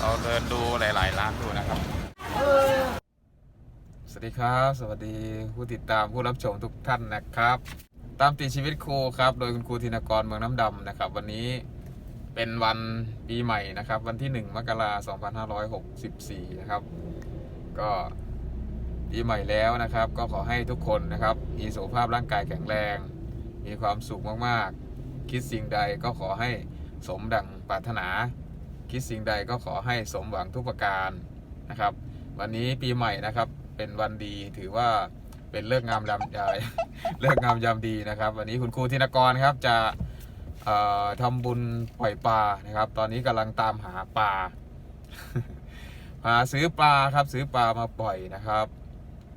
เราเดินดูหลาย ๆ ร้านดูนะครับ สวัสดีครับ สวัสดีผู้ติดตามผู้รับชมทุกท่านนะครับ ตามติดชีวิตครูครับ โดยคุณครูธินกรเมืองน้ำดำนะครับ วันนี้เป็นวันปีใหม่นะครับ วันที่ 1 มกราคม2564 นะครับ ก็ปีใหม่แล้วนะครับ ก็ขอให้ทุกคนนะครับ มีสุขภาพร่างกายแข็งแรง มีความสุขมาก ๆ คิดสิ่งใดก็ขอให้สมดังปรารถนา คิดสิ่งใดก็ขอให้สมหวังทุกประการนะครับ วันนี้ปีใหม่นะครับเป็นวันดีถือว่าเป็นเลิกงามยามยายเลิกงามยามดีนะครับ วันนี้คุณครูธินกรครับจะเอ่อทำบุญปล่อยปลานะครับ ตอนนี้กำลังตามหาปลาหาซื้อปลาครับซื้อปลามาปล่อยนะครับ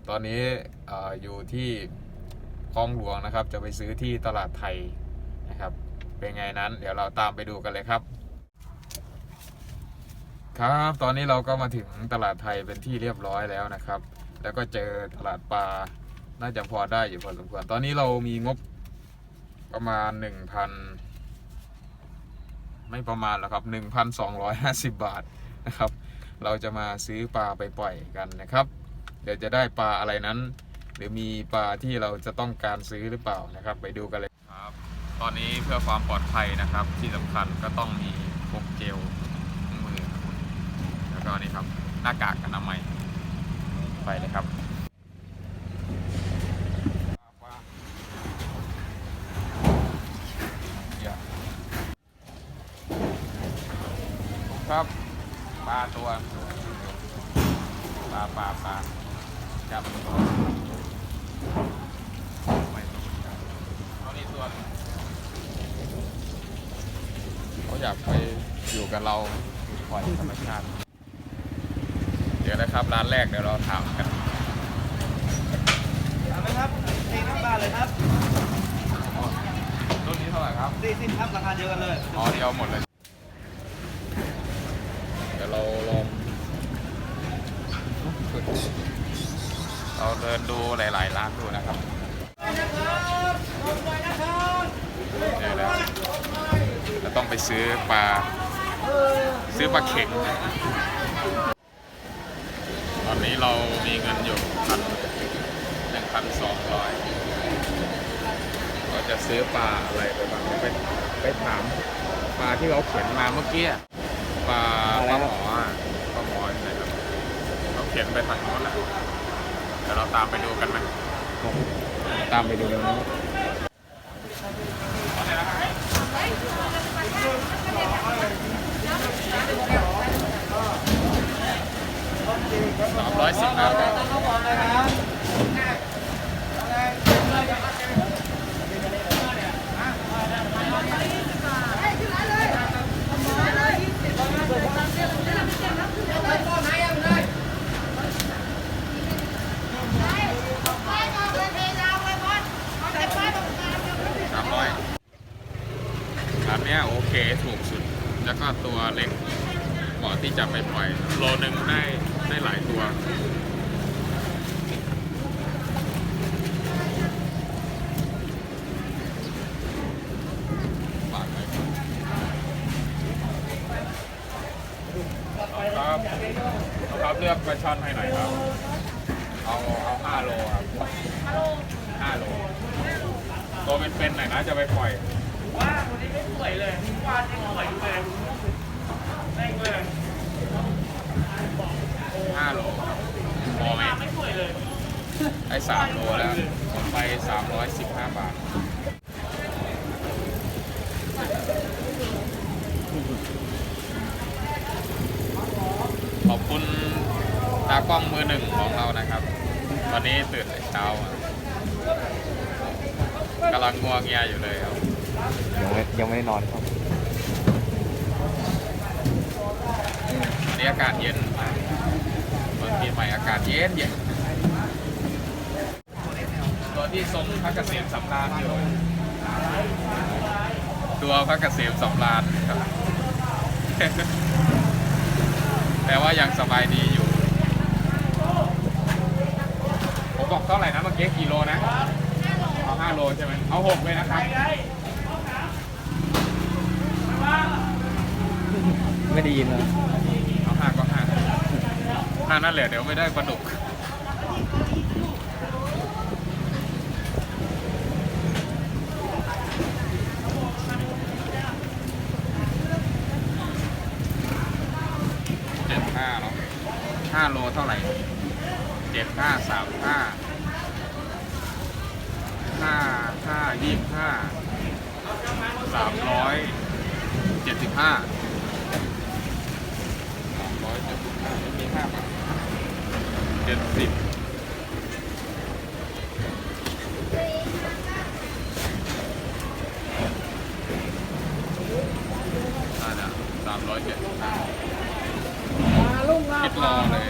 ตอนนี้ออยู่ที่คลองหลวงนะครับ จะไปซื้อที่ตลาดไทยนะครับ เป็นไงนั้น เดี๋ยวเราตามไปดูกันเลยครับ ครับ ตอนนี้เราก็มาถึงตลาดไทยเป็นที่เรียบร้อยแล้วนะครับ แล้วก็เจอตลาดปลา น่าจะพอได้อยู่พอสมควร ตอนนี้เรามีงบประมาณหนึ่งพันไม่ประมาณหรอกครับหนึ่งพันสองร้อยห้าสิบบาทนะครับ เราจะมาซื้อปลาไปปล่อยกันนะครับ เดี๋ยวจะได้ปลาอะไรนั้น หรือมีปลาที่เราจะต้องการซื้อหรือเปล่านะครับ ไปดูกันเลยครับ ตอนนี้เพื่อความปลอดภัยนะครับ ที่สำคัญก็ต้องมีพกเจล แล้วก็นี่ครับหน้ากากอนามัยไปเลยครับครับปลาตัวปลาปลาปลาจับไม่ต้องเอานี่ตัวเขาอยากไปอยู่กับเราปล่อยธรรมชาติ เดี๋ยวนะครับ ร้านแรกเดี๋ยวเราถามกันเอาไหมครับสี่สิบบาทเลยครับรุ่นนี้เท่าไหร่ครับสี่สิบครับราคาเดียวกันเลยอ๋อเดียวหมดเลย เดี๋ยวเราลองเราเดินดูหลาย ๆ ร้านดูนะครับเดี๋ยวแล้วเราต้องไปซื้อปลาซื้อปลาเข็งตอนนี้ เรามีเงินอยู่พันหนึ่งพันสองร้อยเราจะซื้อปลาอะไรไปบ้างเดี๋ยวไปไปถามปลาที่เราเขียนมาเมื่อกี้ปลาปลาหมอปลาหมออยู่ไหนครับเราเขียนไปทางโน้นแหละเดี๋ยวเราตามไปดูกันไหมตามไปดูกันนะ สามร้อยสิบห้าบาทสามร้อยร้านเนี้ยโอเคถูกสุด แล้วก็ตัวเล็กเหมาะที่จะไปปล่อย โลนึงได้ได้หลายตัว ฝากไว้ครับ ครับครับเลือกปลาช่อนให้หน่อยครับ เอาเอาห้าโลครับห้าโลตัวเป็นๆหน่อยนะจะไปปล่อย ว่าคนนี้ไม่ป่วยเลยว่าที่ป่วยเลยแม่งเลยห้าโลครับพอไหมไม่ป่วยเลยได้สามโลแล้วผมไปสามร้อยสิบห้าบาท ขอบคุณตากล้ องมือหนึ่งของเรานะครับ ตอนนี้ตื่นแต่เช้ามากำลังงัวเงียอยู่เลยครับ ยังไม่ยังไม่ได้นอนครับอันนี้อากาศเย็นเมืองปีใหม่อากาศเย็นเย็นตัวที่ทรงพระเกษมสำราญอยู่ตัวพระเกษมสำราญครับแต่ว่ายังสบายดีอยู่ ผม บอกเท่าไหร่นะเมื่อกี้กี่โลนะเอาห้าโลใช่ไหมเอาหกเลยนะครับไปไม่ได้ยินเลยเอาห้าก็ห้าห้านั่นแหละเดี๋ยวไม่ได้ปลาดุกเจ็ดห้าเนาะห้าโลเท่าไหร่เจ็ดห้าสามห้าห้า ห้ายี่สิบห้าสามร้อยเจ็ดสิบห้าสามร้อยเจ็ดสิบห้ามีห้าบาทเจ็ดสิบอ่านะสามร้อยเจ็ดสิบห้า คิดรอเลย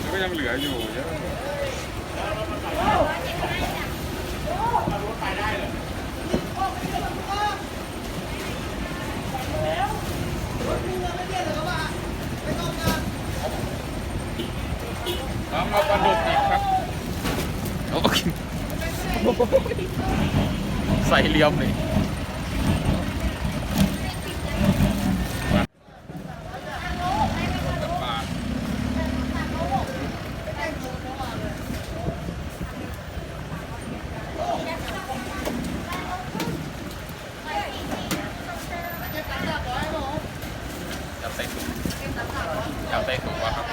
แล้วก็ยังเหลืออยู่เยอะ เองมาปลาดุกอีกครับโอเคใส่เลียมเลย กับปลาจับใส่ถุงจับใส่ถุงวะครับ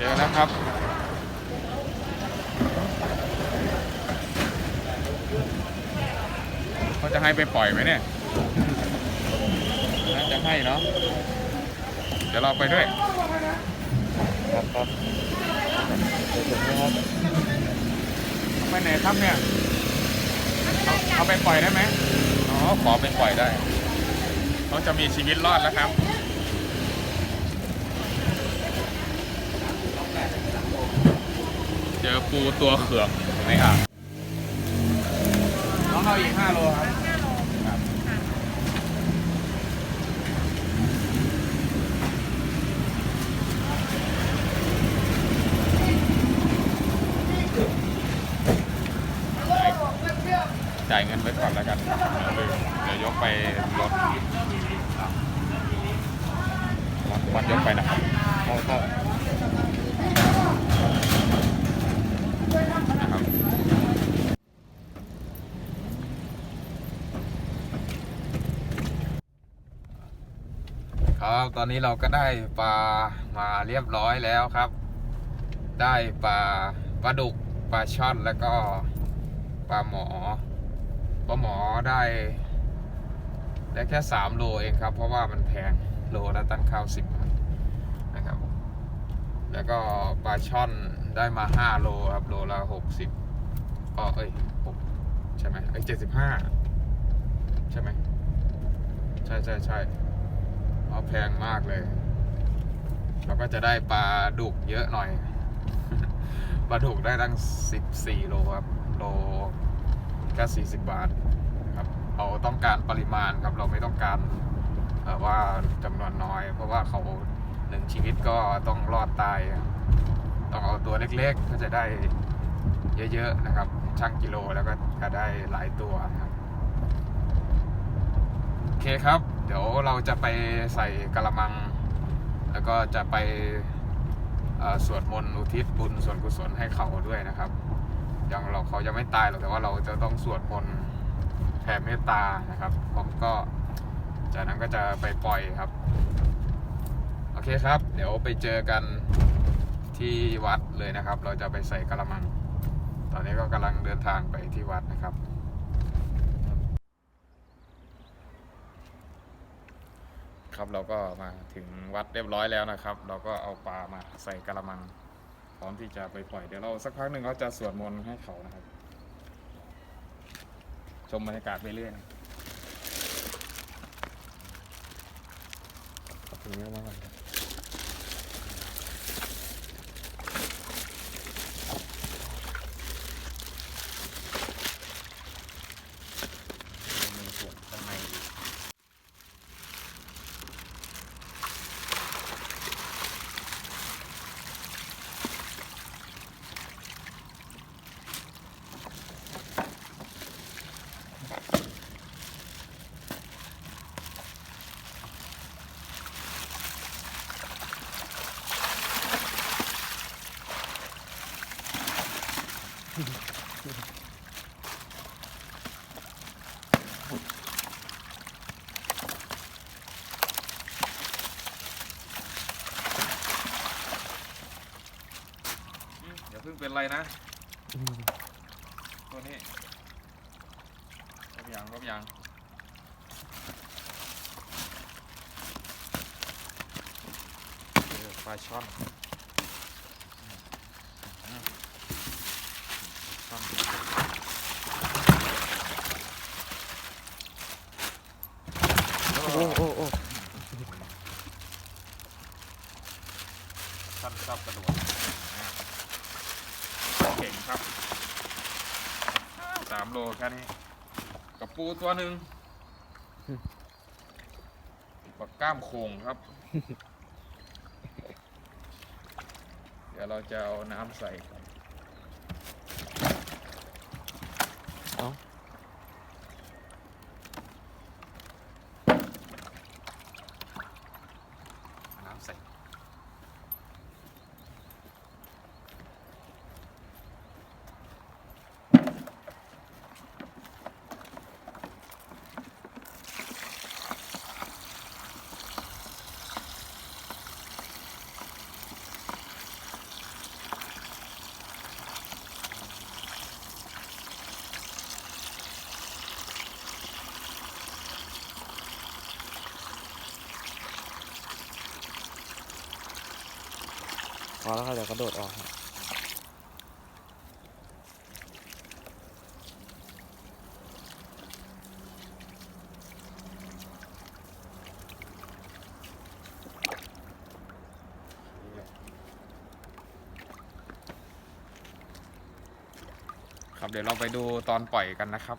เจอแล้วครับ เขาจะให้ ไปปล่อยไหมเนี่ยน่าจะให้เนาะเดี๋ยวเราไปด้วย ครับครับเดี๋ยวผมนะครับไปไหนครับเนี่ยเอาเอาไปปล่อยได้ไหมอ๋อขอไปปล่อยได้เขาจะมีชีวิตรอดแล้วครับเจอปูตัวเขือกในอ่างน้องเอาอีกห้าโลครับครับ จ่ายเงินไว้ก่อนแล้วกันเดี๋ยวยกไปรถวัดยกไปนะครับครับครับนะครับครับตอนนี้เราก็ได้ปลามาเรียบร้อยแล้วครับ ได้ปลาปลาดุกปลาช่อนแล้วก็ปลาหมอ ปลาหมอได้ได้แค่สามโลเองครับ เพราะว่ามันแพงโลละตั้งข้าวสิบบาทนะครับ แล้วก็ปลาช่อนได้มาห้าโลครับ โลละหกสิบอ๋อเอ้ยหกใช่ไหมไอ้เจ็ดสิบห้าใช่ไหมใช่ใช่ใช่อ๋อแพงมากเลย เราก็จะได้ปลาดุกเยอะหน่อยปลาดุกได้ตั้งสิบสี่โลครับโล แค่สี่สิบบาทครับเราต้องการปริมาณครับเราไม่ต้องการว่าจำนวนน้อย เพราะว่าเขาหนึ่งชีวิตก็ต้องรอดตาย ต้องเอาตัวเล็กๆก็จะได้เยอะๆนะครับช่างกิโลแล้วก็จะได้หลายตัวครับโอเคครับ เดี๋ยวเราจะไปใส่กระมัง แล้วก็จะไปสวดมนต์อุทิศบุญส่วนกุศลให้เขาด้วยนะครับ ยังเราเขายังไม่ตายหรอกแต่ว่าเราจะต้องสวดมนต์แผ่เมตตานะครับ ผมก็จากนั้นก็จะไปปล่อยครับ โอเคครับ เดี๋ยวไปเจอกันที่วัดเลยนะครับ เราจะไปใส่กระมัง ตอนนี้ก็กำลังเดินทางไปที่วัดนะครับ ครับเราก็มาถึงวัดเรียบร้อยแล้วนะครับ เราก็เอาปลามาใส่กระมัง พร้อมที่จะไปปล่อยเดี๋ยวเราสักพักหนึ่งเขาจะสวดมนต์ให้เขานะครับ ชมบรรยากาศไปเรื่อยถึงแล้วมาก่อนครับมีส่วนข้างในอีก อย่าเพิ่งเป็นไรนะตัวนี้รบยางรบยางปลาช่อนอืม ช่อนโอ้โอ้โอ้โอ้ช่อบกระโดดอ่าเก่งครับสามโลแค่นี้ กับปูตัวหนึ่งปลากก้ามโขงครับ เดี๋ยวเราจะเอาน้ำใส่ อแล้วครับเดี๋ยวกระโดดออกครับครับเดี๋ยวเราไปดูตอนปล่อยกันนะครับ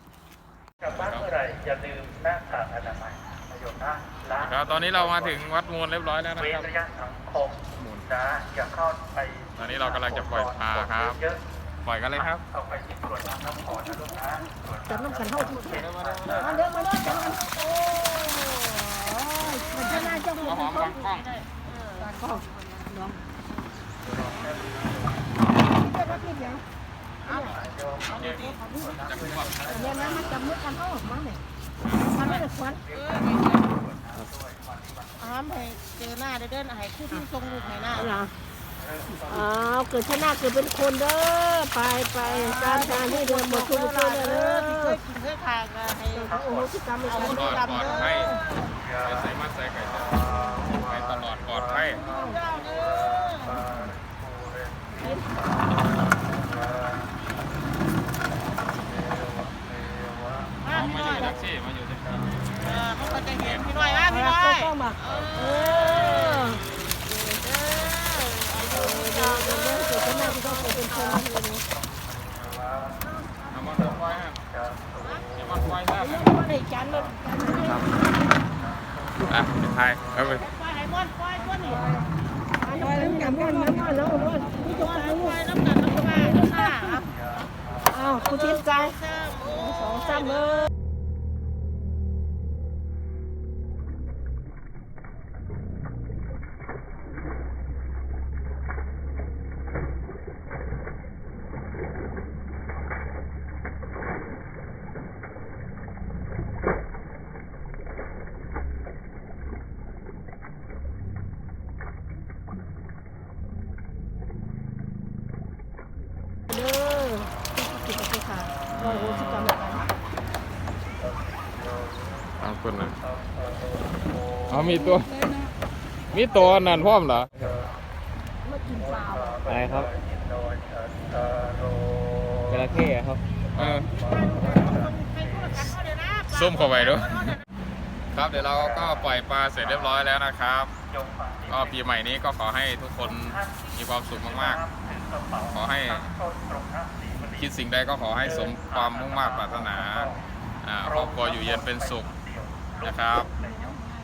กลับบ้านเมื่อไหร่อย่าลืมหน้ากากอนามัยประโยชน์นะล้างครับตอนนี้เรามาถึงวัดมูลเรียบร้อยแล้วนะเว้คนรับระยะสังคม นะอย่าเข้าไปตอนนี้เรากำลังจะปล่อยปลาครับเยอะปล่อยกันเลยครับ เอาไปที่ตรวจน้ำน้ำขอนะลูกนะตรวจจับน้ำขันเท่าที่เห็นมามาเด้อมาเด้อจับน้ำโอ้ยมันจะน่าจะมาหอมวางกล้องตากล้องน้องเดี๋ยวรับนิดเดียวเอาเนี่ยจะขึ้นว่าเดี๋ยวนะมันจับมือกันเข้าออกมาเนี่ยมันไม่ได้ควัน อ้ามให้เจอหน้าได้เดินให้คู่ที่ทรงลูกให้หน้า เหรออ้าวเกิดชนะเกิดเป็นคนเด้อไปไปการการที่เดินหมดทุกคนเด้เด้ออที่เคยกินเคยทานก็ให้โอ้โหที่กรรมในเอาการลูปลกอดดำปลอดเด้อภัยจะใส่มาใส่ไก่จะไปตลอดปลอดภัยเจ้าเด้อ อยมาพี่น้อย ก็มาเออ เด้ออายุ เดี๋ยวเดี๋ยวเดี๋ยวเกิดชนะที่ต้องเกิดเป็นคนเลย เอามาลงไว้ฮะเอามาไว้ฮะ ไม่ได้จันเลย อ่ะไทยเอาไป ปล่อยให้ม่วนปล่อยตัวนี้ ปล่อยน้ำกันมันน้ำมันแล้วมันนี่ ป จะ ล่อย ตาย ปล่อยน้ำกันน้ำปลาน้ำปลาอ่ะ อ้าวคุณทิพย์ใจ เจ้าโอ้ สองสามเลย มีตัว มีตัวนั่นพร้อมเหรอมากินเปล่าอะไรครับจระเข้ครับเออให้คู่กันเขาเดี๋ยวนะส้มเข้าไปด้วยครับเดี๋ยวเราก็ปล่อยปลาเสร็จเรียบร้อยแล้วนะครับก็ปีใหม่นี้ก็ขอให้ทุกคนมีความสุขมากๆ ขอให้คิดสิ่งใดก็ขอให้สมความมุ่งมา่ปรารถนาอ่าครอบครัวอยู่เย็นเป็นสุขนะครับ